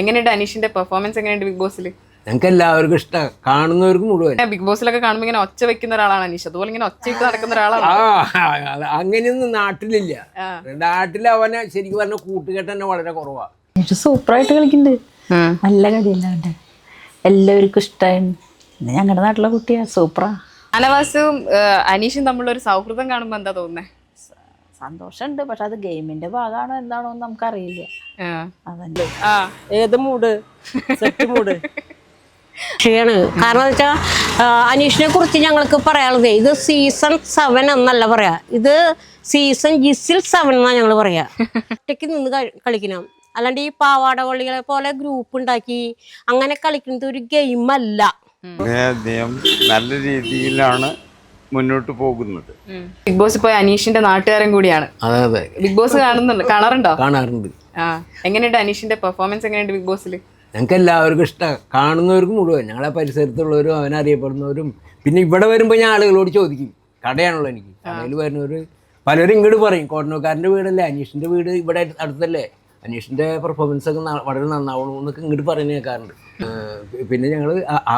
എങ്ങനെയുണ്ട് അനീഷിന്റെ പെർഫോമൻസ് എങ്ങനെയുണ്ട് ബിഗ് ബോസിൽ ഞങ്ങൾക്ക് എല്ലാവർക്കും ഇഷ്ടം. കാണുന്നവർക്ക് മുഴുവൻ ബിഗ് ബോസിലൊക്കെ കാണുമ്പോൾ ഇങ്ങനെ ഒച്ച വെക്കുന്ന ഒരാളാണ് അനീഷ്. അതുപോലെ ഇങ്ങനെ ഒച്ചയിട്ട് നടക്കുന്ന ഒരാളാണ്. ആ അങ്ങനെയൊന്നും നാട്ടിലില്ല. നാട്ടിൽ അവനെ ശരിക്കും പറഞ്ഞ കൂട്ടുകെട്ട് തന്നെ വളരെ കുറവാ. എന്നിട്ട് സൂപ്പറായിട്ട് കളിക്കുന്നുണ്ട് നല്ല കളിയല്ല ഉണ്ട് എല്ലാവർക്കും ഇഷ്ടമായിരുന്നു ഞങ്ങളുടെ നാട്ടിലെ കുട്ടിയാ. സൂപ്പറാ. അനവാസും അനീഷും തമ്മിലുള്ള ഒരു സൗഹൃദം കാണുമ്പോൾ എന്താ തോന്നുന്നേ? സന്തോഷമുണ്ട് പക്ഷെ അത് ഗെയിമിന്റെ ഭാഗമാണോ എന്താണോ എന്ന് നമുക്കറിയില്ല. അതല്ലേ. ആ. ഏത് മൂഡ്? Set mood. ാണ് കാരണം വെച്ചാ അനീഷിനെ കുറിച്ച് ഞങ്ങൾക്ക് പറയാനുള്ളത് ഇത് സീസൺ സെവൻ എന്നല്ല പറയാ. ഇത് സീസൺ ജിസിൽ സെവൻ എന്നാ ഞങ്ങൾ പറയാ. ഒറ്റയ്ക്ക് നിന്ന് കളിക്കണം. അല്ലാണ്ട് ഈ പാവാട വള്ളികളെ പോലെ ഗ്രൂപ്പ് ഉണ്ടാക്കി അങ്ങനെ കളിക്കുന്നത് ഒരു ഗെയിം അല്ല. നല്ല രീതിയിലാണ് മുന്നോട്ട് പോകുന്നത്. ബിഗ് ബോസ് ഇപ്പൊ അനീഷിന്റെ നാട്ടുകാരൻ കൂടിയാണ്. അതെ അതെ. ബിഗ് ബോസ് കാണുന്നുണ്ട്. കാണാറുണ്ടോ? കാണാറുണ്ട്. ആ. എങ്ങനെയുണ്ട് അനീഷിന്റെ പെർഫോമൻസ് എങ്ങനെയുണ്ട് ബിഗ് ബോസിൽ ഞങ്ങൾക്ക് എല്ലാവർക്കും ഇഷ്ടമാണ് കാണുന്നവർക്കും മുഴുവൻ. ഞങ്ങളെ പരിസരത്തുള്ളവരും അവനറിയപ്പെടുന്നവരും പിന്നെ ഇവിടെ വരുമ്പോൾ ഞാൻ ആളുകളോട് ചോദിക്കും. കടയാണല്ലോ എനിക്ക്. കടയിൽ വരുന്നവർ പലരും ഇങ്ങോട്ട് പറയും കോട്ടനോക്കാരന്റെ വീടല്ലേ? അനീഷിന്റെ വീട് ഇവിടെ അടുത്തല്ലേ? അനീഷിന്റെ പെർഫോമൻസ് ഒക്കെ വളരെ നന്നാവണം എന്നൊക്കെ ഇങ്ങോട്ട് പറയുന്ന കേൾക്കാറുണ്ട് പിന്നെ ഞങ്ങൾ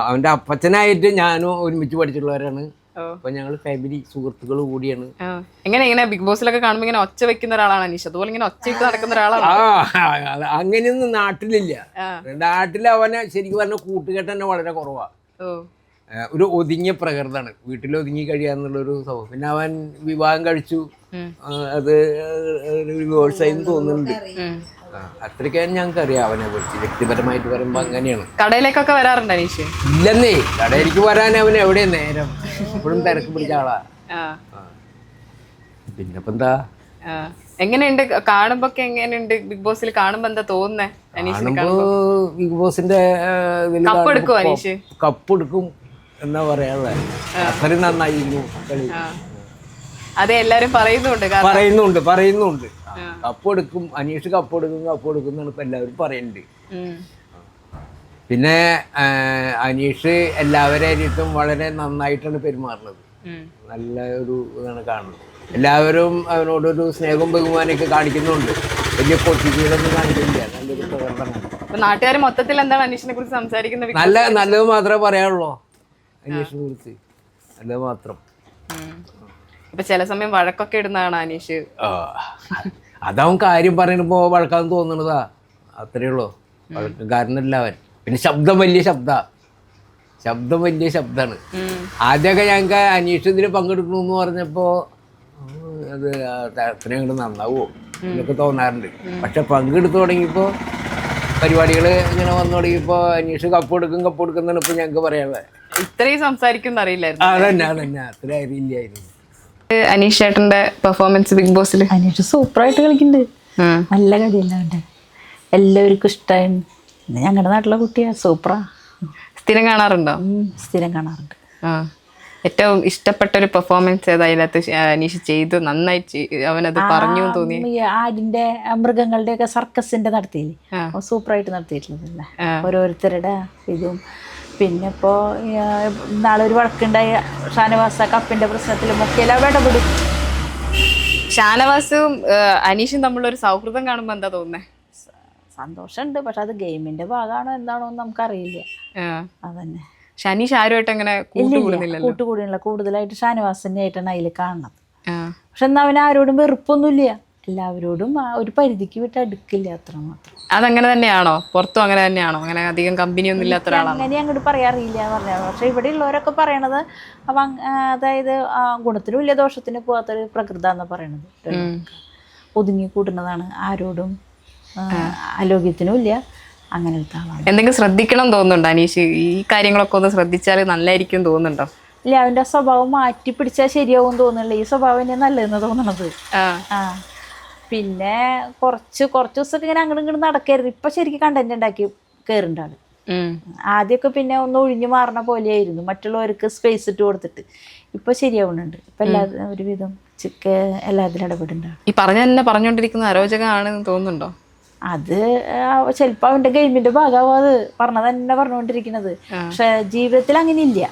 അവന്റെ അപ്പച്ചനായിട്ട് ഞാനും ഒരുമിച്ച് പഠിച്ചിട്ടുള്ളവരാണ്. ഓ. അപ്പോൾ ഞങ്ങൾ ഫാമിലി സുഹൃത്തുക്കൾ കൂടിയാണ്. എങ്ങനെ എങ്ങനെ? ഇങ്ങനെ ബിഗ് ബോസിലൊക്കെ കാണുമ്പോൾ ഇങ്ങനെ ഒച്ച വെക്കുന്ന ഒരാളാണ് അനീഷ് അതുപോലെ ഇങ്ങനെ ഒച്ചയിട്ട് നടക്കുന്ന ഒരാളാണ്. അങ്ങനെയൊന്നും നാട്ടിലില്ല. നാട്ടിൽ അവനെ ശരിക്കും പറഞ്ഞ കൂട്ടുകെട്ട് തന്നെ വളരെ കുറവാ. ഒരു ഒതുങ്ങിയ പ്രകൃതാണ്. വീട്ടിൽ ഒതുങ്ങി കഴിയാന്നുള്ളൊരു സ്വഭാവം. പിന്നെ അവൻ വിവാഹം കഴിച്ചു. അത് ഒരു ഡിവോഴ്സായി തോന്നുന്നുണ്ട്. അത്രയ്ക്കാണ് ഞങ്ങൾക്ക് അറിയാം അവനെ കുറിച്ച്. വ്യക്തിപരമായിട്ട് പറയുമ്പോ അങ്ങനെയാണ്. കടയിലേക്കൊക്കെ വരാറുണ്ട് അനീഷ്? ഇല്ലെന്നേ കടയിലേക്ക് വരാൻ അവൻ എവിടെയാ നേരം? എപ്പോഴും തിരക്ക് പിടിച്ച ആളാ. പിന്നെന്താ പിന്നെ ഇപ്പം എന്താ ആ. എങ്ങനെയുണ്ട്? കാണുമ്പോ എങ്ങനെയുണ്ട്? ബിഗ് ബോസിൽ കാണുമ്പോ എന്താ തോന്നുന്നേ? അനീഷിനെ ബിഗ് ബോസിന്റെ കപ്പ് എടുക്കും അനീഷ്? കപ്പ് എടുക്കും എന്നാ പറയാനുള്ളത് അത്രയും നന്നായിരുന്നു കളി. അതെ എല്ലാരും പറയുന്നുണ്ട് പറയുന്നുണ്ട് പറയുന്നുണ്ട്. കപ്പ് എടുക്കും അനീഷ് കപ്പ് എടുക്കും കപ്പ് എടുക്കും എന്നാണ് ഇപ്പൊ എല്ലാവരും പറയുന്നുണ്ട് പിന്നെ അനീഷ് എല്ലാവരായിട്ടും വളരെ നന്നായിട്ടാണ് പെരുമാറുന്നത്. നല്ല ഒരു ഇതാണ് കാണുന്നത്. എല്ലാവരും അവനോടൊരു സ്നേഹവും ബഹുമാനമൊക്കെ കാണിക്കുന്നുണ്ട്. വലിയ പൊട്ടിച്ചീടൊന്നും കാണിക്കുന്നില്ല. നല്ലൊരു പ്രകടനമാണ് നാട്ടുകാർ മൊത്തത്തിൽ എന്താണ് അനീഷിനെ കുറിച്ച് സംസാരിക്കുന്നത്? നല്ല നല്ലത് മാത്രമേ പറയാനുള്ളൂ അനീഷിനെ കുറിച്ച്. നല്ലത് മാത്രം. ഉം. ഇപ്പൊ ചില സമയം വഴക്കൊക്കെ ഇടുന്നതാണ് അനീഷ്. അതവൻ കാര്യം പറയുമ്പോ വഴക്കാന്ന് തോന്നണതാ. അത്രേ ഉള്ളൂ. വഴക്കാരനല്ല അവൻ. പിന്നെ ശബ്ദം വലിയ ശബ്ദ. ശബ്ദം വലിയ ശബ്ദമാണ്. ആദ്യമൊക്കെ ഞങ്ങൾക്ക് അനീഷ് ഇതിൽ പങ്കെടുക്കണമെന്ന് പറഞ്ഞപ്പോ അത് അത്രയും അങ്ങോട്ട് നന്നാവോ? എന്നൊക്കെ തോന്നാറുണ്ട്. പക്ഷെ പങ്കെടുത്തു തുടങ്ങിയപ്പോൾ പരിപാടികൾ ഇങ്ങനെ വന്നു തുടങ്ങിയപ്പോൾ അനീഷ് കപ്പ് എടുക്കും കപ്പ് എടുക്കും ഇപ്പൊ ഞങ്ങൾക്ക് പറയാനുള്ളത്. ഇത്രയും സംസാരിക്കുന്ന അറിയില്ലായിരുന്നു. അതന്നെ അതന്നെ. അത്ര അറിയില്ലായിരുന്നു. അനീഷ് ചേട്ടന്റെ പെർഫോമൻസ് ബിഗ് ബോസിൽ അനീഷ് സൂപ്പറായിട്ട് കളിക്കുന്നുണ്ട് നല്ല കളിയല്ല എല്ലാവർക്കും ഇഷ്ടമായി ഞങ്ങളുടെ നാട്ടിലെ കുട്ടിയാ സൂപ്പറാ. സ്ഥിരം കാണാറുണ്ടോ? സ്ഥിരം കാണാറുണ്ട്. ആ. ഏറ്റവും ഇഷ്ടപ്പെട്ട ഒരു പെർഫോമൻസ് ഏതാ അതിനകത്ത് അനീഷ് ചെയ്തു നന്നായി അവനത് പറഞ്ഞു തോന്നി ആടിന്റെ മൃഗങ്ങളുടെ ഒക്കെ സർക്കസിന്റെ നടത്തിയില്ലേ? സൂപ്പറായിട്ട് നടത്തിയിട്ടുള്ളതല്ലേ. ഓരോരുത്തരുടെ ഇതും. പിന്നെ ഇപ്പോൾ നാളെ ഒരു വഴക്കുണ്ടായ ഷാനവാസ കപ്പിന്റെ പ്രശ്നത്തിൽ മുഖ്യല ഇടപെടും. ഷാനവാസും അനീഷും തമ്മിലൊരു സൗഹൃദം കാണുമ്പോൾ എന്താ തോന്നുന്നേ? സന്തോഷമുണ്ട്. പക്ഷെ അത് ഗെയിമിന്റെ ഭാഗമാണോ എന്താണോ എന്ന് നമുക്കറിയില്ല. അതന്നെ. ഷനീഷ് ആരുമായിട്ട് അങ്ങനെ കൂട്ടുകൂടിയുള്ള കൂടുതലായിട്ട് ഷാനവാസിനെ ആയിട്ടാണ് അതിൽ കാണുന്നത് പക്ഷെ എന്നാ അവൻ ആരോടും വെറുപ്പൊന്നുമില്ല. എല്ലാവരോടും ഒരു പരിധിക്ക് വിട്ട് അടുക്കില്ല അത്ര മാത്രം അതങ്ങനെ തന്നെയാണോ? പുറത്തും അങ്ങനെ തന്നെയാണോ? അങ്ങനെ അധികം കമ്പനി ഒന്നും ഇല്ലാത്ത ഒരാളാണ്? അങ്ങനെ അങ്ങോട്ട് പറയാറില്ല പറഞ്ഞത് പക്ഷെ ഇവിടെ ഉള്ളവരൊക്കെ പറയണത് അപ്പൊ അതായത് ഗുണത്തിനും ഇല്ല ദോഷത്തിനും പോകാത്തൊരു പ്രകൃത എന്ന് പറയണത്. ഒതുങ്ങി കൂട്ടുന്നതാണ്. ആരോടും ആരോഗ്യത്തിനും ഇല്ല. അങ്ങനത്തെ ആളാണ്. എന്തെങ്കിലും ശ്രദ്ധിക്കണം തോന്നുന്നുണ്ടോ അനീഷ്? ഈ കാര്യങ്ങളൊക്കെ ഒന്ന് ശ്രദ്ധിച്ചാൽ നല്ലായിരിക്കും തോന്നുന്നുണ്ടോ? ഇല്ല അവന്റെ സ്വഭാവം മാറ്റി പിടിച്ചാൽ ശരിയാവും തോന്നുന്നില്ല ഈ സ്വഭാവം തന്നെ നല്ലതെന്ന് തോന്നണത്. ആ. ആ. പിന്നെ കുറച്ച് കുറച്ച് ദിവസമൊക്കെ ഇങ്ങനെ അങ്ങോട്ട് ഇങ്ങോട്ട് നടക്കരുത് ഇപ്പൊ ശരിക്കും കണ്ടന്റ് ഉണ്ടാക്കി കയറുന്നുണ്ട് ആൾ ആദ്യമൊക്കെ പിന്നെ ഒന്ന് ഒഴിഞ്ഞു മാറണ പോലെയായിരുന്നു. മറ്റുള്ളവർക്ക് സ്പേസ് ഇട്ട് കൊടുത്തിട്ട്. ഇപ്പൊ ശരിയാവുന്നുണ്ട്. ഇപ്പൊ എല്ലാ ഒരുവിധം ചിക്ക എല്ലാത്തിലും ഇടപെടുന്നുണ്ട്. ഈ പറഞ്ഞ തന്നെ പറഞ്ഞുകൊണ്ടിരിക്കുന്ന അരോചകമാണെന്ന് തോന്നുന്നുണ്ടോ? അത് ചിലപ്പോ അവന്റെ ഗെയിമിന്റെ ഭാഗമാവും അത്. പറഞ്ഞത് തന്നെ പറഞ്ഞുകൊണ്ടിരിക്കുന്നത് പക്ഷെ ജീവിതത്തിൽ അങ്ങനെ ഇല്ല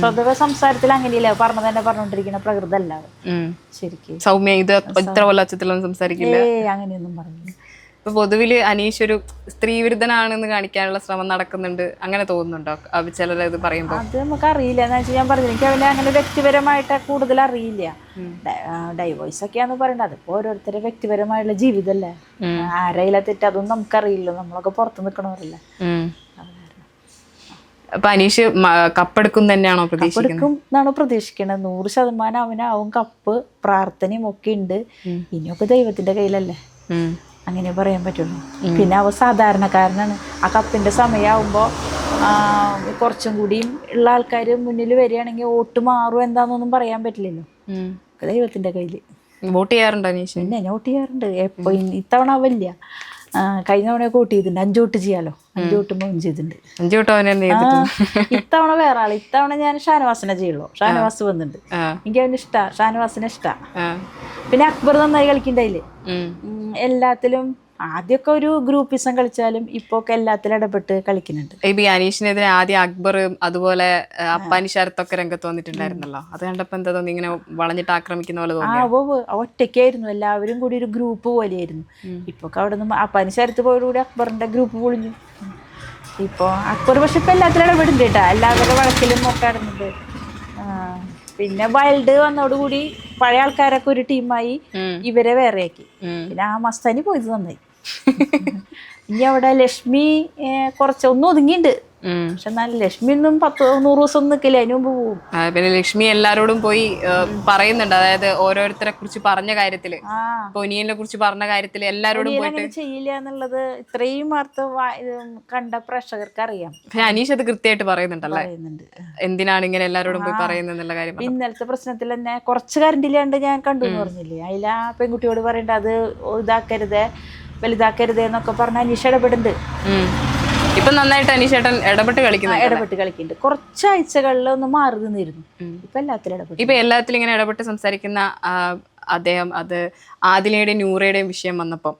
സ്വതവ സംസാരത്തിൽ അങ്ങനെയില്ല. പറഞ്ഞത് തന്നെ പറഞ്ഞുകൊണ്ടിരിക്കുന്ന പ്രകൃതല്ല ശരിക്കും. സൗമ്യ ഇത് ഇത്ര കൊല്ലച്ചത്തിലൊന്നും സംസാരിക്കില്ല. അങ്ങനെയൊന്നും പറഞ്ഞില്ല. ഇപ്പൊ പൊതുവിൽ അനീഷ് ഒരു സ്ത്രീ വിരുദ്ധനാണെന്ന് കാണിക്കാനുള്ള ശ്രമം നടക്കുന്നുണ്ട് അങ്ങനെ തോന്നുന്നുണ്ടോ? അവ ചിലരത് പറയുമ്പോ? അത് നമുക്ക് അറിയില്ല. എന്ന് വെച്ചാൽ ഞാൻ പറഞ്ഞു എനിക്ക് അവനെ അങ്ങനെ വ്യക്തിപരമായിട്ട് കൂടുതൽ അറിയില്ല. ഡൈവോഴ്സ് ഒക്കെയാന്ന് പറയുന്നത് അതിപ്പോ ഓരോരുത്തരുടെ വ്യക്തിപരമായുള്ള ജീവിതമല്ലേ ആരെയില്ല തെറ്റ്? അതൊന്നും നമുക്കറിയില്ല. നമ്മളൊക്കെ പുറത്ത് നിൽക്കണവരല്ലേ. അപ്പൊ അനീഷ് കപ്പെടുക്കും തന്നെയാണോ കപ്പെടുക്കും എന്നാണ് പ്രതീക്ഷിക്കുന്നത് നൂറ് ശതമാനം അവനാവും. കപ്പ് പ്രാർത്ഥനയും ഒക്കെ ഉണ്ട്. ഇനിയൊക്കെ ദൈവത്തിന്റെ കയ്യിലല്ലേ. അങ്ങനെ പറയാൻ പറ്റുള്ളൂ. പിന്നെ അവ സാധാരണക്കാരനാണ്. ആ കപ്പിന്റെ സമയമാകുമ്പോൾ കുറച്ചും കൂടിയും ഉള്ള ആൾക്കാർ മുന്നിൽ വരികയാണെങ്കിൽ വോട്ട് മാറും എന്താണെന്നൊന്നും പറയാൻ പറ്റില്ലല്ലോ. ദൈവത്തിന്റെ കയ്യിൽ വോട്ട് ചെയ്യാറുണ്ടോ പിന്നെ ഞാൻ വോട്ട് ചെയ്യാറുണ്ട്. എപ്പോ ഇത്തവണ ആവില്ല ആ, കഴിഞ്ഞ തവണ വോട്ട് ചെയ്തിട്ടുണ്ട്. അഞ്ചു ചെയ്യാലോ അഞ്ച് വോട്ട് മൂന്ന് ചെയ്തിട്ടുണ്ട്? അഞ്ചു ഇത്തവണ വേറെ ആൾ. ഇത്തവണ ഞാൻ ഷാനവാസിനെ ചെയ്യുള്ളൂ. ഷാനവാസ് വന്നിട്ടുണ്ട്. എനിക്ക് അവന് ഇഷ്ടാ. ഷാനവാസിനെ ഇഷ്ടാ. പിന്നെ അക്ബർ നന്നായി കളിക്കണ്ടായില്ലേ? എല്ലാത്തിലും ആദ്യമൊക്കെ ഒരു ഗ്രൂപ്പിസം കളിച്ചാലും ഇപ്പൊ ഒക്കെ എല്ലാത്തിലും ഇടപെട്ട് കളിക്കുന്നുണ്ട്. ബി അനീഷിനെതിരെ ആദ്യം അക്ബർ അതുപോലെ ആ, അപ്പാനി ശരത്തൊക്കെ രംഗത്ത് വന്നിട്ടുണ്ടായിരുന്നല്ലോ. അത് കണ്ടപ്പോ എന്താ തോന്നി? ഇങ്ങനെ വളഞ്ഞിട്ട് ആക്രമിക്കുന്ന പോലെ ആ തോന്നി അവ ഒറ്റയ്ക്കായിരുന്നു. എല്ലാവരും കൂടി ഒരു ഗ്രൂപ്പ് പോലെയായിരുന്നു. ഇപ്പൊ ഒക്കെ അവിടെ നിന്ന് അപ്പാനി ശരത്ത് പോയതോടുകൂടി അക്ബറിന്റെ ഗ്രൂപ്പ് പൊളിഞ്ഞു. ഇപ്പൊ അക്ബർ പക്ഷെ ഇപ്പൊ എല്ലാത്തിലും ഇടപെടുന്നുണ്ട് കേട്ടാ. എല്ലാവരുടെ വഴക്കിലും ഒക്കെ ഇടുന്നുണ്ട് പിന്നെ വൈൽഡ് വന്നോടുകൂടി പഴയ ആൾക്കാരൊക്കെ ഒരു ടീമായി ഇവരെ വേറെയാക്കി. പിന്നെ ആ മസ്താനി പോയത് നന്നായി. ഇനി അവിടെ ലക്ഷ്മി കുറച്ചൊന്നും ഒതുങ്ങിണ്ട് പക്ഷെ എന്നാലും ലക്ഷ്മി ഒന്നും പത്ത് നൂറ് ദിവസം ഒന്നും നിൽക്കില്ല അതിന് മുമ്പ് പോവും. പിന്നെ ലക്ഷ്മി എല്ലാരോടും പോയി പറയുന്നുണ്ട്. അതായത് ഓരോരുത്തരെ കുറിച്ച് പറഞ്ഞ കാര്യത്തിൽ. പൊനിയനെ കുറിച്ച് പറഞ്ഞ കാര്യത്തിൽ എല്ലാരോടും പോയിട്ട് ചെയ്യില്ല എന്നുള്ളത് ഇത്രയും വാർത്ത കണ്ട പ്രേക്ഷകർക്ക് അറിയാം. പക്ഷെ അനീഷ് അത് കൃത്യമായിട്ട് പറയുന്നുണ്ടല്ലേ? പറയുന്നുണ്ട്. എന്തിനാണ് ഇങ്ങനെ എല്ലാരോടും പോയി പറയുന്നത് കാര്യം. ഇന്നലത്തെ പ്രശ്നത്തിൽ തന്നെ കുറച്ച് കറണ്ടില്ലാണ്ട് ഞാൻ കണ്ടു എന്ന് പറഞ്ഞില്ലേ? അതിൽ ആ പെൺകുട്ടിയോട് പറയണ്ട അത് ഇതാക്കരുത്. വലുതാക്കരുത് എന്നൊക്കെ പറഞ്ഞ അനീഷ ഇടപെടുന്നുണ്ട്. ഇപ്പൊ നന്നായിട്ട് അനീഷേട്ടൻ ഇടപെട്ട് കളിക്കുന്നു ഇടപെട്ട് കളിക്കുന്നുണ്ട്. കുറച്ച് ആഴ്ചകളിൽ ഒന്ന് മാറി നിന്നിരുന്നു. ഇപ്പൊ എല്ലാത്തിലും ഇടപെട്ടു. ഇപ്പൊ എല്ലാത്തിലും ഇങ്ങനെ ഇടപെട്ട് സംസാരിക്കുന്ന അദ്ദേഹം അത് ആദിലയുടെയും നൂറയുടെയും വിഷയം വന്നപ്പം.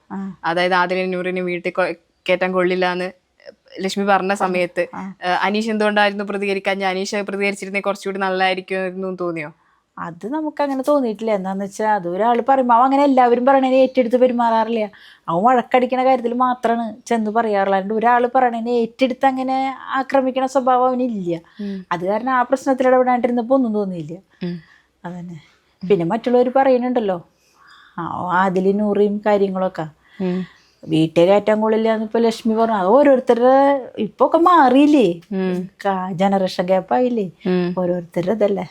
അതായത് ആദിലയും നൂറിനെ വീട്ടിൽ കേറ്റാൻ കയറ്റാൻ കൊള്ളില്ല എന്ന് ലക്ഷ്മി പറഞ്ഞ സമയത്ത് അനീഷ് എന്തുകൊണ്ടായിരുന്നു പ്രതികരിക്കാൻ? അനീഷ് പ്രതികരിച്ചിരുന്നെങ്കിൽ കുറച്ചുകൂടി നല്ലതായിരിക്കും തോന്നിയോ? അത് നമുക്ക് അങ്ങനെ തോന്നിയിട്ടില്ല. എന്താണെന്ന് വെച്ചാൽ അത് ഒരാൾ പറയുമ്പോൾ അവൻ അങ്ങനെ എല്ലാവരും പറയണതിനെ ഏറ്റെടുത്ത് പെരുമാറാറില്ല. അവൻ വഴക്കടിക്കണ കാര്യത്തിൽ മാത്രമാണ് ചെന്ന് പറയാറുള്ളത് ഒരാൾ പറയണതിനെ ഏറ്റെടുത്ത് അങ്ങനെ ആക്രമിക്കണ സ്വഭാവം അവനില്ല. അത് കാരണം ആ പ്രശ്നത്തിൽ ഇടപെടാണ്ടിരുന്നപ്പോൾ ഒന്നും തോന്നിയില്ല. അതന്നെ. പിന്നെ മറ്റുള്ളവർ പറയുന്നുണ്ടല്ലോ. ആ ആദിലി നൂറിയും കാര്യങ്ങളൊക്കെ. വീട്ടിൽ കയറ്റാൻ കൊള്ളില്ല ഇപ്പൊ ലക്ഷ്മി പറഞ്ഞു. അത് ഓരോരുത്തരുടെ ഇപ്പൊ ഒക്കെ മാറിയില്ലേ ജനറേഷൻ ഗ്യാപ്പ് ആയില്ലേ ഓരോരുത്തരുടെ ഇതല്ലേ.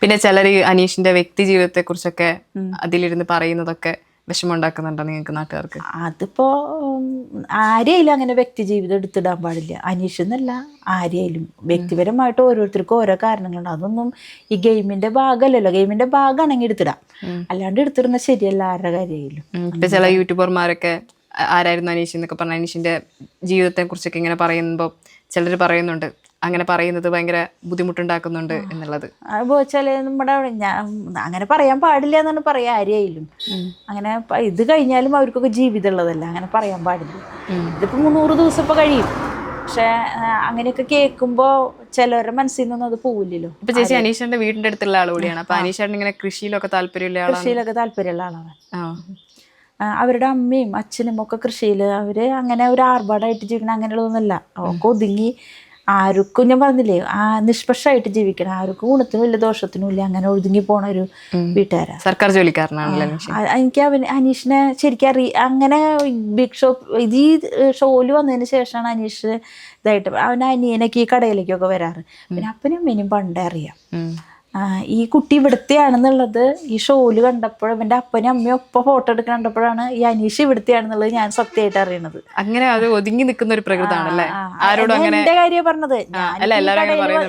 പിന്നെ ചിലർ അനീഷിന്റെ വ്യക്തി ജീവിതത്തെ കുറിച്ചൊക്കെ അതിലിരുന്ന് പറയുന്നതൊക്കെ വിഷമമുണ്ടാക്കുന്നുണ്ടോ നിങ്ങൾക്ക് നാട്ടുകാർക്ക്? അതിപ്പോ ആരെയും ആരെയായാലും അങ്ങനെ വ്യക്തി ജീവിതം എടുത്തിടാൻ പാടില്ല. അനീഷ് എന്നല്ല ആരെയായാലും വ്യക്തിപരമായിട്ട് ഓരോരുത്തർക്കും ഓരോ കാരണങ്ങളുണ്ട്. അതൊന്നും ഈ ഗെയിമിന്റെ ഭാഗമല്ലല്ലോ. ഗെയിമിന്റെ ഭാഗമാണെങ്കിൽ എടുത്തിടാം. അല്ലാണ്ട് എടുത്തിടുന്ന ശരിയല്ല ആരുടെ കാര്യമായാലും. ഇപ്പൊ ചില യൂട്യൂബർമാരൊക്കെ ആരായിരുന്നു അനീഷ് എന്നൊക്കെ പറഞ്ഞ അനീഷിന്റെ ജീവിതത്തെ കുറിച്ചൊക്കെ ഇങ്ങനെ പറയുമ്പോൾ ചിലർ പറയുന്നുണ്ട് അങ്ങനെ പറയുന്നത് ഭയങ്കര ബുദ്ധിമുട്ടുണ്ടാക്കുന്നുണ്ട് എന്നുള്ളത്. അപ്പോൾ വെച്ചാൽ നമ്മുടെ ഞാൻ അങ്ങനെ പറയാൻ പാടില്ല എന്നാണ് പറയാ ആരെയായാലും. അങ്ങനെ ഇത് കഴിഞ്ഞാലും അവർക്കൊക്കെ ജീവിതം ഉള്ളതല്ല അങ്ങനെ പറയാൻ പാടില്ല. ഇതിപ്പോൾ മുന്നൂറ് ദിവസം ഇപ്പോൾ കഴിയും. പക്ഷെ അങ്ങനെയൊക്കെ കേൾക്കുമ്പോൾ ചിലവരുടെ മനസ്സിൽ നിന്നൊന്നും അത് പോവില്ലല്ലോ. ഇപ്പൊ ചേച്ചി അനീഷന്റെ വീടിന്റെ അടുത്തുള്ള ആൾ കൂടിയാണ് അപ്പൊ അനീഷേട്ടൻ ഇങ്ങനെ കൃഷിയിലൊക്കെ താല്പര്യമുള്ള ആളാണ്. കൃഷിയിലൊക്കെ താല്പര്യമുള്ള ആളാണ്. അവരുടെ അമ്മയും അച്ഛനും ഒക്കെ കൃഷിയിൽ അവർ അങ്ങനെ ഒരു ആർഭാടായിട്ട് ജീവിക്കണം അങ്ങനെയുള്ളതൊന്നുമല്ല. ഒക്കെ ഒതുങ്ങി ആർക്കും ഞാൻ പറഞ്ഞില്ലേ ആ നിഷ്പക്ഷമായിട്ട് ജീവിക്കണം. ആർക്കും ഗുണത്തിനും ഇല്ല ദോഷത്തിനും ഇല്ല അങ്ങനെ ഒതുങ്ങി പോണ ഒരു വീട്ടുകാരാ. സർക്കാർ ജോലിക്കാരനാണല്ലോ എനിക്ക് അവൻ അനീഷിനെ ശരിക്കും അറിയ അങ്ങനെ ബിഗ് ഷോപ്പ് ഇത് ഈ ഷോയിൽ വന്നതിന് ശേഷമാണ് അനീഷ് ഇതായിട്ട് അവൻ അനിയനൊക്കെ ഈ കടയിലേക്കൊക്കെ വരാറ്. പിന്നെ അപ്പനും അമ്മേനും പണ്ടേ അറിയാം. ഈ കുട്ടി ഇവിടുത്തെയാണെന്നുള്ളത് ഈ ഷോയിൽ കണ്ടപ്പോൾ ഇവന്റെ അപ്പനും അമ്മയും ഒപ്പം ഫോട്ടോ എടുക്കാൻ കണ്ടപ്പോഴാണ് ഈ അനീഷ് ഇവിടുത്തെയാണെന്നുള്ളത് ഞാൻ സത്യമായിട്ട് അറിയണത്. അങ്ങനെ അത് ഒതുങ്ങി നിൽക്കുന്ന ഒരു പ്രകൃതാണല്ലേ ആരോടും അങ്ങനെ എന്റെ കാര്യം പറഞ്ഞത്. ഞാൻ.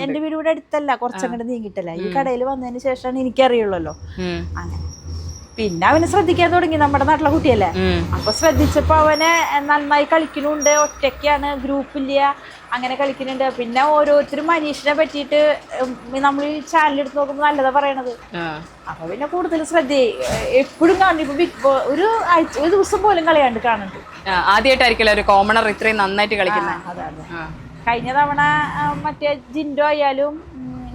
എന്റെ വീട് ഇവിടെ അടുത്തല്ല കുറച്ചങ്ങോട്ട് നീങ്ങിട്ടല്ല. ഈ കടയിൽ വന്നതിന് ശേഷമാണ് എനിക്കറിയുള്ളല്ലോ. അങ്ങനെ. പിന്നെ അവനെ ശ്രദ്ധിക്കാൻ തുടങ്ങി നമ്മുടെ നാട്ടിലെ കുട്ടിയല്ലേ. അപ്പൊ ശ്രദ്ധിച്ചപ്പോ അവനെ നന്നായി കളിക്കുന്നുണ്ട്. ഒറ്റയ്ക്കാണ് ഗ്രൂപ്പില്ല അങ്ങനെ കളിക്കുന്നുണ്ട്. പിന്നെ ഓരോരുത്തരും മനീഷിനെ പറ്റിയിട്ട് നമ്മൾ ഈ ചാനൽ എടുത്ത് നോക്കുമ്പോൾ നല്ലതാ പറയണത്. അപ്പൊ പിന്നെ കൂടുതൽ ശ്രദ്ധ എപ്പോഴും കാണുന്നു ഇപ്പൊ ബിഗ് ബോ ഒരു ആഴ്ച ഒരു ദിവസം പോലും കളിയാണ്ട് കാണുന്നുണ്ട്. ആദ്യമായിട്ടായിരിക്കില്ല ഒരു കോമണർ ഇത്രയും നന്നായിട്ട് കളിക്കുന്നത് അതെ അതെ. കഴിഞ്ഞ തവണ മറ്റേ ജിൻഡോ ആയാലും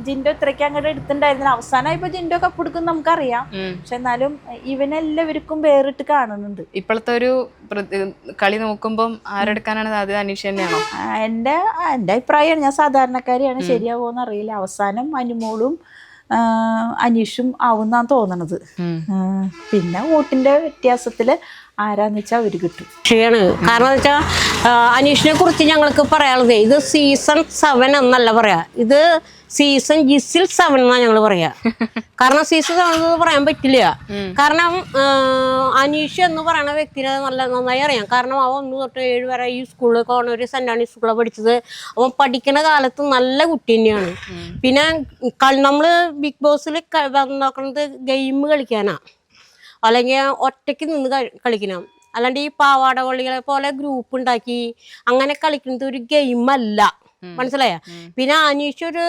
ജിൻഡോ ഇത്രയ്ക്ക് അങ്ങോട്ട് അവസാനം അവസാനമായപ്പോ ജിൻഡോ കപ്പ് എടുക്കും നമുക്കറിയാം. പക്ഷെ എന്നാലും ഇവനെല്ലാവർക്കും വേറിട്ട് കാണുന്നുണ്ട്. ഇപ്പോഴത്തെ ഒരു കളി നോക്കുമ്പോൾ ആരെടുക്കാനാണ് അത് അനീഷ് തന്നെയാണോ? എന്റെ എന്റെ അഭിപ്രായമാണ്. ഞാൻ സാധാരണക്കാരിയാണ്. ശരിയാവോന്ന് അറിയില്ല. അവസാനം അനുമോളും അനീഷും ആവുന്നാണ് തോന്നണത്. പിന്നെ വോട്ടിന്റെ വ്യത്യാസത്തിൽ ആരാന്ന് വെച്ചാൽ അവർ കിട്ടും. ശരിയാണ് കാരണം വെച്ചാൽ അനീഷിനെ കുറിച്ച് ഞങ്ങൾക്ക് പറയാനുള്ളത് ഇത് സീസൺ സെവൻ എന്നല്ല പറയാ. ഇത് സീസൺ ജിസിൽ സെവൻ എന്നാണ് ഞങ്ങൾ പറയാ. കാരണം സീസൺ സെവൻ എന്ന് പറയാൻ പറ്റില്ല. കാരണം അനീഷ് എന്ന് പറയുന്ന വ്യക്തിനെ നല്ല നന്നായി അറിയാം. കാരണം അവൻ ഒന്ന് തൊട്ട് ഏഴ് വരെ ഈ സ്കൂളിൽ ഒരു സെന്റ് ആണി സ്കൂളിൽ പഠിച്ചത്. അവൻ പഠിക്കുന്ന കാലത്ത് നല്ല കുട്ടി തന്നെയാണ്. പിന്നെ നമ്മൾ ബിഗ് ബോസിൽ നോക്കുന്നത് ഗെയിം കളിക്കാനാ. അല്ലെങ്കിൽ ഒറ്റയ്ക്ക് നിന്ന് കളിക്കണം. അല്ലാണ്ട് ഈ പാവാട കൊള്ളികളെ പോലെ ഗ്രൂപ്പ് ഉണ്ടാക്കി അങ്ങനെ കളിക്കുന്നത് ഒരു ഗെയിമല്ല മനസ്സിലായ? പിന്നെ അനീഷ് ഒരു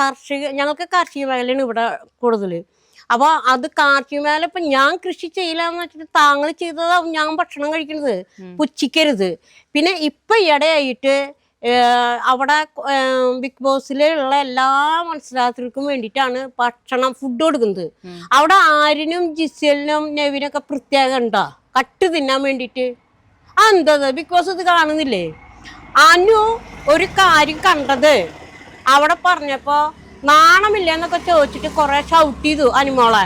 കാർഷിക ഞങ്ങൾക്ക് കാർഷിക മേഖലയാണ് ഇവിടെ കൂടുതൽ. അപ്പോൾ അത് കാർഷിക മേഖല ഇപ്പം ഞാൻ കൃഷി ചെയ്യില്ല എന്ന് വെച്ചിട്ട് താങ്കൾ ചെയ്തതാവും ഞാൻ ഭക്ഷണം കഴിക്കുന്നത് പുച്ഛിക്കരുത്. പിന്നെ ഇപ്പം ഈയിടെയായിട്ട് ഏഹ്, അവിടെ ബിഗ് ബോസിലുള്ള എല്ലാ മത്സരാർത്ഥികൾക്കും വേണ്ടിയിട്ടാണ് ഭക്ഷണം ഫുഡ് കൊടുക്കുന്നത്. അവിടെ ആരിനും ജിസലിനും നെവിനൊക്കെ പ്രത്യേകം ഉണ്ടോ? കട്ട് തിന്നാൻ വേണ്ടിയിട്ട്? എന്താ ബിഗ് ബോസ് ഇത് കാണുന്നില്ലേ? അനു ഒരു കാര്യം കണ്ടത്. അവിടെ പറഞ്ഞപ്പോ നാണമില്ല എന്നൊക്കെ ചോദിച്ചിട്ട് കുറെ ഷൗട്ട് ചെയ്തു അനുമോളെ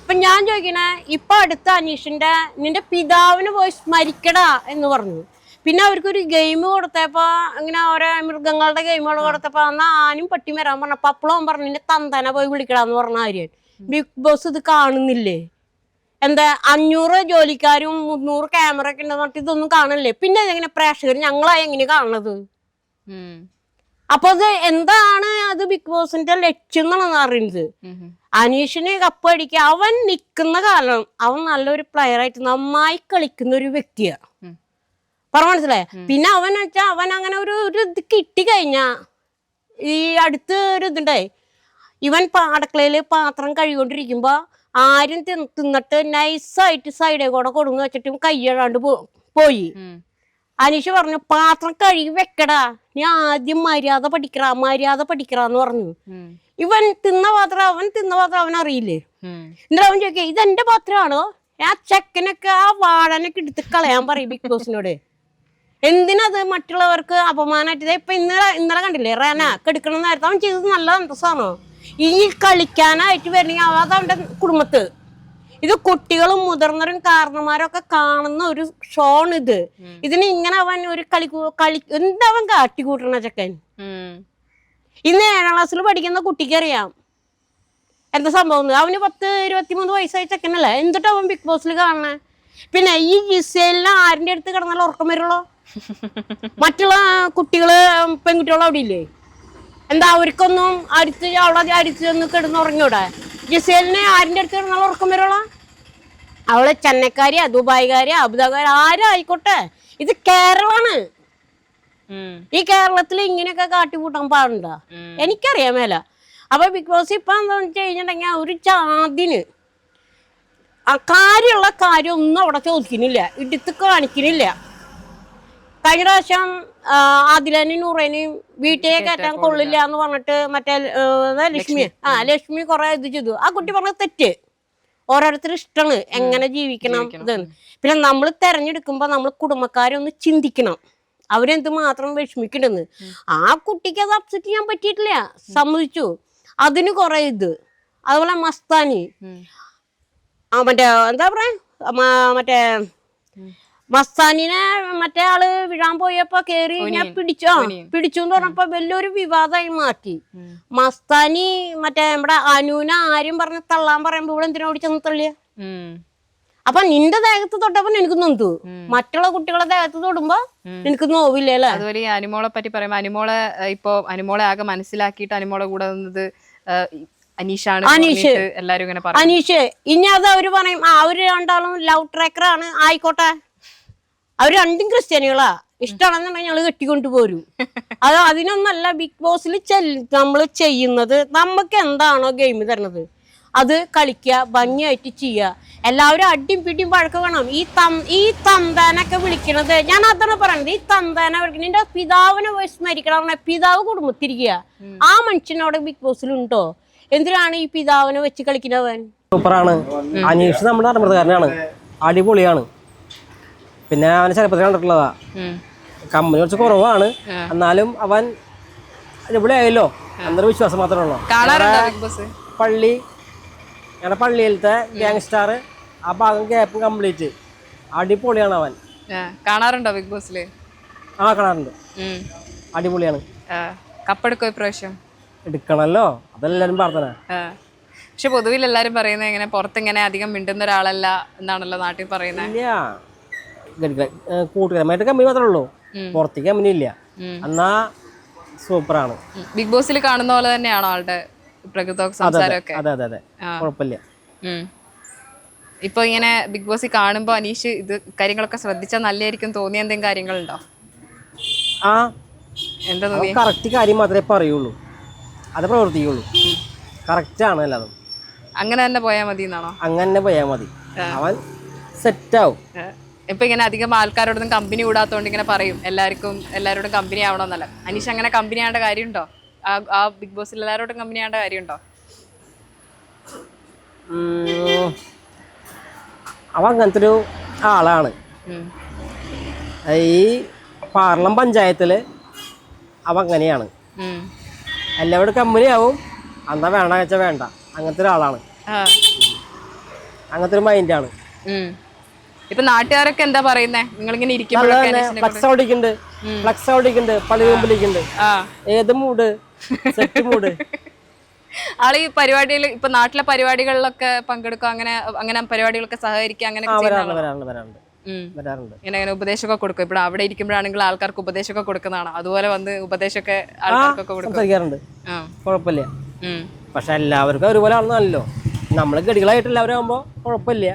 അപ്പൊ ഞാൻ ചോദിക്കണേ ഇപ്പൊ അടുത്ത അനീഷിന്റെ നിന്റെ പിതാവിന് പോയി സ്മരിക്കടാ എന്ന് പറഞ്ഞു. പിന്നെ അവർക്കൊരു ഗെയിം കൊടുത്തപ്പോ ഇങ്ങനെ ഓരോ മൃഗങ്ങളുടെ ഗെയിമുകൾ കൊടുത്തപ്പോ അന്ന് ആനും പട്ടി വരാൻ പറഞ്ഞപ്പോ അപ്പോഴും പറഞ്ഞു നിന്റെ തന്തനെ പോയി വിളിക്കടാന്ന് പറഞ്ഞ കാര്യം. ബിഗ് ബോസ് ഇത് കാണുന്നില്ലേ? എന്താ അഞ്ഞൂറ് ജോലിക്കാരും മുന്നൂറ് ക്യാമറ ഒക്കെ ഉണ്ടെന്ന് പറഞ്ഞിട്ട് ഇതൊന്നും കാണില്ലേ പിന്നെ ഇതെങ്ങനെ പ്രേക്ഷകർ ഞങ്ങളാ എങ്ങനെ കാണുന്നത്. അപ്പൊ അത് എന്താണ് അത് ബിഗ് ബോസിന്റെ ലക്ഷ്യം എന്നാണ് അറിയുന്നത്. അനീഷിന് കപ്പ് അടിക്കുക അവൻ നിൽക്കുന്ന കാലം അവൻ നല്ലൊരു പ്ലെയർ ആയിട്ട് നന്നായി കളിക്കുന്ന ഒരു വ്യക്തിയാണ്. പറഞ്ഞ മനസ്സിലായ? പിന്നെ അവൻ വെച്ചാ അവൻ അങ്ങനെ ഒരു ഒരു ഇത് കിട്ടി കഴിഞ്ഞാ ഈ അടുത്ത് ഒരു ഇതുണ്ടായി ഇവൻ അടുക്കളയിൽ പാത്രം കഴുകൊണ്ടിരിക്കുമ്പോ ആരും തിന്ന് തിന്നിട്ട് നൈസായിട്ട് സൈഡേ കൂടെ കൊടുങ്ങ് വെച്ചിട്ട് കയ്യഴാണ്ട് പോ- പോയി. അനീഷ് പറഞ്ഞു പാത്രം കഴുകി വെക്കടാ. നീ ആദ്യം മര്യാദ പഠിക്കറ മര്യാദ പഠിക്കറാന്ന് പറഞ്ഞു. ഇവൻ തിന്ന പാത്രം അവൻ തിന്ന പാത്രം അവൻ അറിയില്ലേ? എന്നിട്ട് അവൻ ചോദിക്കുക ഇതെന്റെ പാത്രമാണോ? ആ ചെക്കനൊക്കെ ആ വാഴനൊക്കെ എടുത്ത് കളയാൻ പറയും ബിഗ് ബോസിനോട്. എന്തിനത് മറ്റുള്ളവർക്ക് അപമാനമായിട്ട് ഇപ്പൊ ഇന്നലെ ഇന്നലെ കണ്ടില്ലേ? റേന കെടുക്കണ നേരത്തെ അവൻ ചെയ്തത് നല്ല അന്തസ്സാണോ ഈ കളിക്കാനായിട്ട് വരണമെങ്കിൽ അത് അവന്റെ കുടുംബത്ത്. ഇത് കുട്ടികളും മുതിർന്നവരും കാരണന്മാരും ഒക്കെ കാണുന്ന ഒരു ഷോൺ ഇത്. ഇതിന് ഇങ്ങനെ അവൻ ഒരു കളി കളി എന്താവൻ കാട്ടിക്കൂട്ടണ ചെക്കൻ. ഇന്ന് ഏഴാം ക്ലാസ്സിൽ പഠിക്കുന്ന കുട്ടിക്ക് അറിയാം. എന്താ സംഭവം. അവന് പത്ത് ഇരുപത്തിമൂന്ന് വയസ്സായ ചെക്കനല്ലേ? എന്നിട്ട് അവൻ ബിഗ് ബോസിൽ കാണണേ? പിന്നെ ഈ ജിസേലിന് ആരിന്റെ അടുത്ത് കിടന്നാൽ ഉറക്കം വരുള്ളൂ? മറ്റുള്ള കുട്ടികൾ പെൺകുട്ടികൾ അവിടെ ഇല്ലേ? എന്താ അവർക്കൊന്നും അടുത്ത് അവളെ അടുത്ത് ഒന്ന് കിടന്നുറങ്ങിയൂടെ ജസേലിനെ ആരിന്റെ അടുത്ത് കിടന്നാൽ ഉറക്കം വരുള്ള അവൾ ചെന്നൈക്കാരിയാ ദുബായ്കാരിയാ അബുദാബിക്കാരി ആരും ആയിക്കോട്ടെ. ഇത് കേരളമാണ്. ഈ കേരളത്തിൽ ഇങ്ങനെയൊക്കെ കാട്ടിക്കൂട്ടാൻ പാടുണ്ടോ? എനിക്കറിയാൻ മേല. അപ്പൊ ബിഗ് ബോസ് ഇപ്പൊ എന്താന്ന് വെച്ച് കഴിഞ്ഞിട്ടുണ്ടെങ്കിൽ ഒരു ചാതിന് കാര്യമുള്ള കാര്യം ഒന്നും അവിടെ ചോദിക്കുന്നില്ല. ഇടുത്ത് കാണിക്കുന്നില്ല. കഴിഞ്ഞ പ്രാവശ്യം അതിലനും ആദിലനും നൂറേനെയും വീട്ടിലെ കയറ്റാൻ കൊള്ളില്ല എന്ന് പറഞ്ഞിട്ട് മറ്റേ ലക്ഷ്മി. ആ ലക്ഷ്മി കുറെ ഇത് ചെയ്തു. ആ കുട്ടി പറഞ്ഞ തെറ്റ്. ഓരോരുത്തർ ഇഷ്ടമാണ്. എങ്ങനെ ജീവിക്കണം ഇതെന്ന്. പിന്നെ നമ്മൾ തെരഞ്ഞെടുക്കുമ്പോൾ നമ്മൾ കുടുംബക്കാരെ ഒന്ന് ചിന്തിക്കണം. അവരെന്ത് മാത്രം വിഷമിക്കണ്ടെന്ന് ആ കുട്ടിക്ക് അത് അപ്സെറ്റ് ചെയ്യാൻ പറ്റിയിട്ടില്ല. സമ്മതിച്ചു. അതിന് കുറെ ഇത്. അതുപോലെ മസ്താനി. ആ മറ്റേ എന്താ പറയാ? മറ്റേ മസ്താനിനെ മറ്റേ ആൾ വിഴാൻ പോയപ്പോ കേറി ഞാൻ പിടിച്ചോ. പിടിച്ചു എന്ന് പറഞ്ഞപ്പോ വലിയൊരു വിവാദമായി മാറ്റി. മസ്താനി മറ്റേ നമ്മുടെ അനുന ആരും പറഞ്ഞ് തള്ളാൻ പറയുമ്പോ ഇവിടെ എന്തിനാ ഓടി ചെന്ന് തള്ളിയ. അപ്പൊ നിന്റെ ദേഹത്ത് തൊട്ടപ്പോ നിനക്ക് നൊന്തു മറ്റുള്ള കുട്ടികളെ ദേഹത്ത് തൊടുമ്പോ നിനക്ക് നോവില്ലേ അതുപോലെ ഈ അനുമോളെ പറ്റി പറയുമ്പോ അനുമോളെ ഇപ്പൊ അനുമോളെ ആകെ മനസ്സിലാക്കിയിട്ട് അനുമോളെ കൂടെ നിന്നത് അനീഷാണ് അനീഷ്. എല്ലാരും ഇങ്ങനെ അനീഷ്. ഇനി അത് അവർ പറയും ആ അവർ രണ്ടാളും ലവ് ട്രാക്കറാണ്. ആയിക്കോട്ടെ. അവർ രണ്ടും ക്രിസ്ത്യാനികളാ. ഇഷ്ടമാണെന്നുണ്ടെങ്കിൽ ഞങ്ങൾ കെട്ടിക്കൊണ്ട് പോരും. അത് അതിനൊന്നല്ല ബിഗ് ബോസിൽ നമ്മൾ ചെയ്യുന്നത് നമുക്ക് എന്താണോ ഗെയിം തരണത് അത് കളിക്കുക ഭംഗിയായിട്ട് ചെയ്യുക എല്ലാവരും അടിയും പിടിയും പഴക്കം വേണം ഈ തം ഈ തന്താനൊക്കെ വിളിക്കണത് ഞാൻ അതാണ് പറയണത്. ഈ തന്താന വിളിക്കണത് നിന്റെ പിതാവിനെ പോയി സ്മരിക്കണം പിതാവ് കുടുംബത്തിരിക്കുക ആ മനുഷ്യനോട് ബിഗ് ബോസിലുണ്ടോ എന്തിനാണ് ഈ പിതാവിനെ വെച്ച് കളിക്കുന്നവൻ സൂപ്പറാണ്. അനീഷ് നമ്മുടെ അറുപതുകാരനാണ് അടിപൊളിയാണ്. പിന്നെ അവനെ ചെറുപ്പത്തിൽ കണ്ടിട്ടുള്ളതാ. കമ്പനി കുറച്ച് കുറവാണ്. എന്നാലും അവൻ അടിപൊളിയായല്ലോ. എന്നൊരു വിശ്വാസം മാത്രമേ ഉള്ളൂ. പള്ളി ഞങ്ങളുടെ പള്ളിയിലത്തെ ഗ്യാങ് സ്റ്റാർ ആ ഭാഗം ഗ്യാപ്പ് കംപ്ലീറ്റ്. അടിപൊളിയാണ് അവൻ. കാണാറുണ്ടോ ബിഗ് ബോസിൽ? ആ കാണാറുണ്ട്. അടിപൊളിയാണ്. കപ്പെടുക്കോ ഇപ്രാവശ്യം? എടുക്കണല്ലോ. അതെല്ലാരും പ്രാർത്ഥന. ആ. പക്ഷെ പൊതുവിൽ എല്ലാരും പറയുന്നത് ഇങ്ങനെ പുറത്തിങ്ങനെ അധികം മിണ്ടുന്ന ഒരാളല്ല എന്നാണല്ലോ നാട്ടിൽ പറയുന്നത്. ഇല്ല കൂട്ടുകാരമായിട്ട് കമ്പനി മാത്രമേ ഉള്ളൂ. പുറത്തേക്ക് കമ്പനി ഇല്ല. എന്നാ സൂപ്പറാണ്. ബിഗ് ബോസിൽ കാണുന്ന പോലെ തന്നെയാണോ ആളുടെ പ്രകൃതവും സംസാരമൊക്കെ? അതെ അതെ അതെ. കുഴപ്പമില്ല. ഇപ്പൊ ഇങ്ങനെ ബിഗ് ബോസിൽ കാണുമ്പോ അനീഷ് ഇത് കാര്യങ്ങളൊക്കെ ശ്രദ്ധിച്ചാൽ നല്ലതായിരിക്കും തോന്നിയ എന്തെങ്കിലും കാര്യങ്ങളുണ്ടോ? ആ. എന്താ കറക്റ്റ് കാര്യം മാത്രമേ പറയുള്ളൂ. അത് പ്രവർത്തിക്കുള്ളൂ. കറക്റ്റാണ് എല്ലാതും. അങ്ങനെ തന്നെ പോയാൽ മതി എന്നാണോ അങ്ങനെ തന്നെ പോയാൽ മതി അവൻ സെറ്റാവും ഇപ്പൊ ഇങ്ങനെ അധികം ആൾക്കാരോടൊന്നും കമ്പനി കൂടാത്തോണ്ട് ഇങ്ങനെ പറയും. എല്ലാവർക്കും എല്ലാവരോടും കമ്പനി ആവണമെന്നല്ല അനീഷ് അങ്ങനെ കമ്പനി ആവേണ്ട കാര്യമുണ്ടോ? ആ ബിഗ് ബോസിൽ എല്ലാവരോടും കമ്പനി ആവേണ്ട കാര്യമുണ്ടോ? അവ അങ്ങനത്തെ ഒരു ആളാണ്. ഈ പാർലം പഞ്ചായത്തിൽ അവ അങ്ങനെയാണ്. എല്ലാവരും കമ്പനിയാവും അന്നാ വേണ്ട വെച്ചാ വേണ്ട. അങ്ങനത്തെ ഒരാളാണ്. അങ്ങനത്തെ ഒരു മൈൻഡാണ്. ഇപ്പൊ നാട്ടുകാരൊക്കെ എന്താ പറയുന്നേ? നിങ്ങളിങ്ങനെ ഫ്ലക്സ് ഓടിക്കുന്നുണ്ട് ഫ്ലക്സ് ഓടിക്കുന്നുണ്ട് പള്ളി മുമ്പിലേക്കുണ്ട്. ആ. ഏത് മൂഡ് സെറ്റ് മൂഡ് ആൾ ഈ പരിപാടിയിൽ ഇപ്പൊ നാട്ടിലെ പരിപാടികളിലൊക്കെ പങ്കെടുക്കുക അങ്ങനെ അങ്ങനെ പരിപാടികളൊക്കെ സഹകരിക്കുക അങ്ങനെ ഇങ്ങനെ ഉപദേശമൊക്കെ കൊടുക്കും. ഇവിടെ അവിടെ ഇരിക്കുമ്പോഴാണെങ്കിൽ ആൾക്കാർക്ക് ഉപദേശമൊക്കെ കൊടുക്കുന്നതാണ്. അതുപോലെ വന്ന് ഉപദേശമൊക്കെ ആൾക്കാർക്കൊക്കെ. കുഴപ്പമില്ല. പക്ഷെ എല്ലാവർക്കും ഒരുപോലെ ആണെന്നല്ലോ. നമ്മൾ ഗടികളായിട്ട് എല്ലാവരും ആകുമ്പോ കുഴപ്പമില്ല.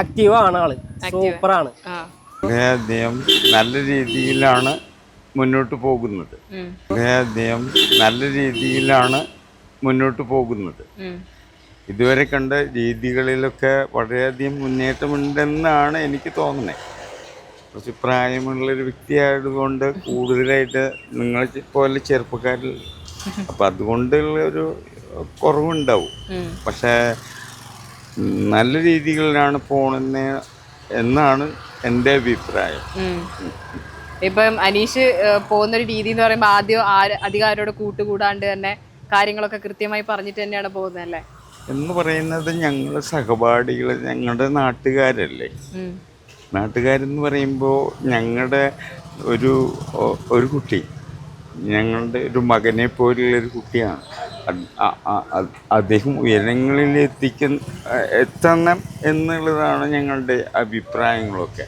ആക്റ്റീവ് ആണ് ആൾ സൂപ്പറാണ്. അദ്ദേഹം നല്ല രീതിയിലാണ് മുന്നോട്ട് പോകുന്നത്. അദ്ദേഹം നല്ല രീതിയിലാണ് മുന്നോട്ട് പോകുന്നത്. ഇതുവരെ കണ്ട രീതികളിലൊക്കെ വളരെയധികം മുന്നേറ്റമുണ്ടെന്നാണ് എനിക്ക് തോന്നുന്നത്. കുറച്ച് പ്രായമുള്ളൊരു വ്യക്തിയായതുകൊണ്ട് കൂടുതലായിട്ട് നിങ്ങളെ പോലെ ചെറുപ്പക്കാരിൽ അപ്പം അതുകൊണ്ടുള്ളൊരു കുറവുണ്ടാവും. പക്ഷേ നല്ല രീതികളിലാണ് പോണെന്ന് എന്നാണ് എന്റെ അഭിപ്രായം. ഇപ്പം അനീഷ് പോകുന്ന പോകുന്നൊരു രീതി എന്ന് പറയുമ്പോൾ ആദ്യം ആര് അധികാരോട് കൂട്ടുകൂടാണ്ട് തന്നെ കാര്യങ്ങളൊക്കെ കൃത്യമായി പറഞ്ഞിട്ട് തന്നെയാണ് പോകുന്നത് അല്ലേ? എന്ന് പറയുന്നത് ഞങ്ങൾ സഹപാഠികൾ ഞങ്ങളുടെ നാട്ടുകാരല്ലേ. നാട്ടുകാരെന്ന് പറയുമ്പോൾ ഞങ്ങളുടെ ഒരു ഒരു കുട്ടി. ഞങ്ങളുടെ ഒരു മകനെ പോലുള്ള ഒരു കുട്ടിയാണ്. അദ്ദേഹം ഉയരങ്ങളിൽ എത്തിക്കുന്ന എത്തണം എന്നുള്ളതാണ് ഞങ്ങളുടെ അഭിപ്രായങ്ങളൊക്കെ.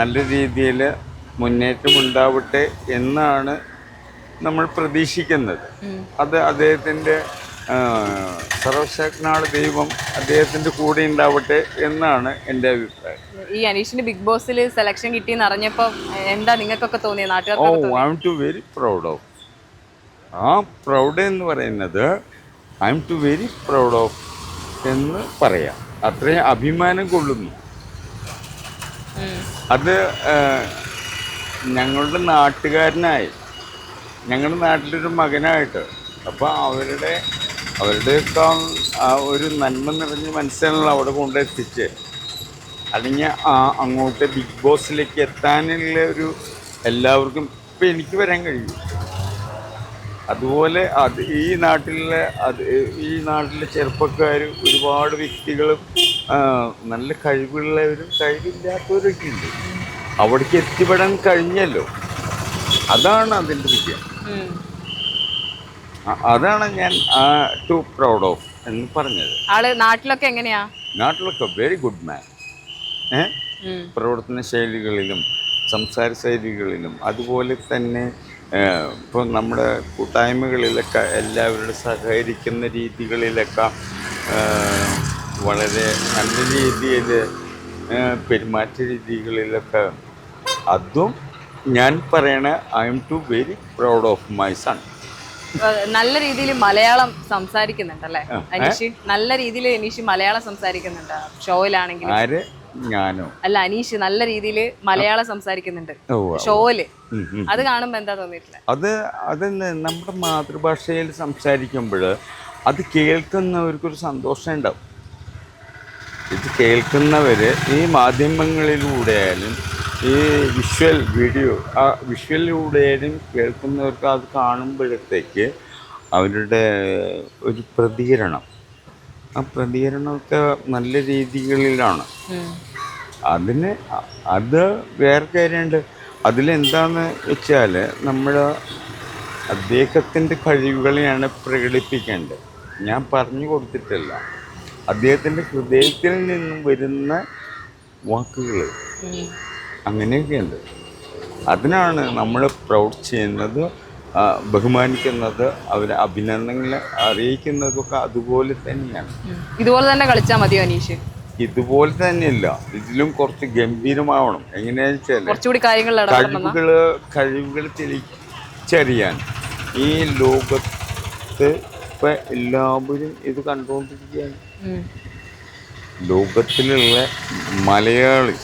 നല്ല രീതിയിൽ മുന്നേറ്റം ഉണ്ടാവട്ടെ എന്നാണ് നമ്മൾ പ്രതീക്ഷിക്കുന്നത്. അത് അദ്ദേഹത്തിന്റെ സർവശക്തനാൾ ദൈവം അദ്ദേഹത്തിന്റെ കൂടെ ഉണ്ടാവട്ടെ എന്നാണ് എന്റെ അഭിപ്രായം. ഈ അനീഷിന്റെ ബിഗ് ബോസിൽ സെലക്ഷൻ കിട്ടി അറിഞ്ഞപ്പോൾ എന്താ നിങ്ങൾക്കൊക്കെ തോന്നിയത് ഓ I am too very proud of ആ പ്രൗഡ് എന്ന് പറയുന്നത് I am too very proud of എന്ന് പറയാം. അത്രയും അഭിമാനം കൊള്ളുന്നു. അത് ഞങ്ങളുടെ നാട്ടുകാരനായി. ഞങ്ങളുടെ നാട്ടിലൊരു മകനായിട്ട്. അപ്പോൾ അവരുടെ അവരുടെയൊക്കെ ആ ഒരു നന്മ നിറഞ്ഞ മനസ്സിലുള്ള അവിടെ കൊണ്ടെത്തിച്ച്. അല്ലെങ്കിൽ ആ അങ്ങോട്ട് ബിഗ് ബോസിലേക്ക് എത്താനുള്ള ഒരു എല്ലാവർക്കും ഇപ്പം എനിക്ക് വരാൻ കഴിയും. അതുപോലെ അത് ഈ നാട്ടിലെ അത് ഈ നാട്ടിലെ ചെറുപ്പക്കാർ ഒരുപാട് വ്യക്തികളും നല്ല കഴിവുള്ളവരും കഴിവില്ലാത്തവരൊക്കെ ഉണ്ട് അവിടേക്ക് എത്തിപ്പെടാൻ കഴിഞ്ഞല്ലോ. അതാണ് അതിന്റെ വിജയം. അതാണ് ഞാൻ ടു പ്രൗഡ് ഓഫ് എന്ന് പറഞ്ഞത്. ആൾ നാട്ടിലൊക്കെ എങ്ങനെയാ? നാട്ടിലൊക്കെ വെരി ഗുഡ് മാൻ. പ്രവർത്തന ശൈലികളിലും സംസാര ശൈലികളിലും അതുപോലെ തന്നെ ഇപ്പോൾ നമ്മുടെ കൂട്ടായ്മകളിലൊക്കെ എല്ലാവരോടും സഹകരിക്കുന്ന രീതികളിലൊക്കെ വളരെ നല്ല രീതിയിൽ പെരുമാറ്റ രീതികളിലൊക്കെ. അതും ഞാൻ പറയണ I am too very proud of my son നല്ല രീതിയിൽ മലയാളം സംസാരിക്കുന്നുണ്ടല്ലേ അനീഷ്? നല്ല രീതിയിൽ അനീഷ് മലയാളം സംസാരിക്കുന്നുണ്ട് ഷോയിലാണെങ്കിലും. ആര്? ഞാനോ? അല്ല അനീഷ് നല്ല രീതിയിൽ മലയാളം സംസാരിക്കുന്നുണ്ട്. ഷോൽ. ഷോയിൽ. അത് കാണുമ്പോ എന്താ തോന്നിയിട്ടില്ല അത് അത് നമ്മുടെ മാതൃഭാഷയിൽ സംസാരിക്കുമ്പോൾ അത് കേൾക്കുന്നവർക്കൊരു സന്തോഷം ഉണ്ടാവും. ഇത് കേൾക്കുന്നവര് ഈ മാധ്യമങ്ങളിലൂടെ ആയാലും ഈ വിഷ്വൽ വീഡിയോ ആ വിഷ്വലിലൂടെയും കേൾക്കുന്നവർക്ക് അത് കാണുമ്പോഴത്തേക്ക് അവരുടെ ഒരു പ്രതികരണം. ആ പ്രതികരണമൊക്കെ നല്ല രീതികളിലാണ്. അതിന് അത് വേറെ കാര്യമുണ്ട്. അതിലെന്താന്ന് വെച്ചാൽ നമ്മൾ അദ്ദേഹത്തിന്റെ കഴിവുകളെയാണ് പ്രകടിപ്പിക്കേണ്ടത്. ഞാൻ പറഞ്ഞു കൊടുത്തിട്ടില്ല. അദ്ദേഹത്തിന്റെ ഹൃദയത്തിൽ നിന്നും വരുന്ന വാക്കുകൾ അങ്ങനെയൊക്കെയുണ്ട്. അതിനാണ് നമ്മൾ പ്രൗഡ് ചെയ്യുന്നത്. ബഹുമാനിക്കുന്നത് അവരെ അഭിനന്ദനങ്ങൾ അറിയിക്കുന്നതൊക്കെ അതുപോലെ തന്നെയാണ്. ഇതുപോലെ തന്നെ കളിച്ചാൽ മതിയോ അനീഷ്. ഇതുപോലെ തന്നെയല്ല. ഇതിലും കുറച്ച് ഗംഭീരമാവണം. എങ്ങനെയാണെന്ന് വെച്ചാൽ കുറച്ചുകൂടി കാര്യങ്ങൾ കഴിവുകൾ കഴിവുകൾ തിരിച്ചറിയാൻ ഈ ലോകത്ത് ഇപ്പം എല്ലാവരും ഇത് കണ്ടുകൊണ്ടിരിക്കുകയാണ്. ലോകത്തിലുള്ള മലയാളി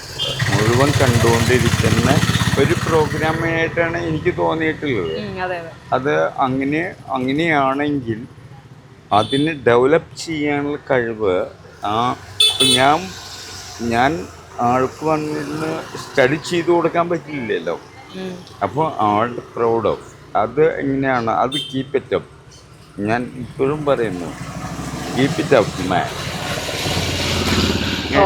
മുഴുവൻ കണ്ടുകൊണ്ടിരിക്കുന്ന ഒരു പ്രോഗ്രാമായിട്ടാണ് എനിക്ക് തോന്നിയിട്ടുള്ളത്. അതെ അങ്ങനെ അങ്ങനെയാണെങ്കിൽ അതിന് ഡെവലപ്പ് ചെയ്യാനുള്ള കഴിവ് ആ ഞാൻ ഞാൻ ആൾക്ക് വന്നിരുന്ന് സ്റ്റഡി ചെയ്ത് കൊടുക്കാൻ പറ്റില്ലല്ലോ. അപ്പോൾ ആളുടെ പ്രൗഡ് ഓഫ് അത് എങ്ങനെയാണ്? അത് കീപ്പ് ഇറ്റ് അപ്പ് ഞാൻ ഇപ്പോഴും പറയുന്നു കീപ്പ് ഇറ്റ് അപ്പ് മാൻ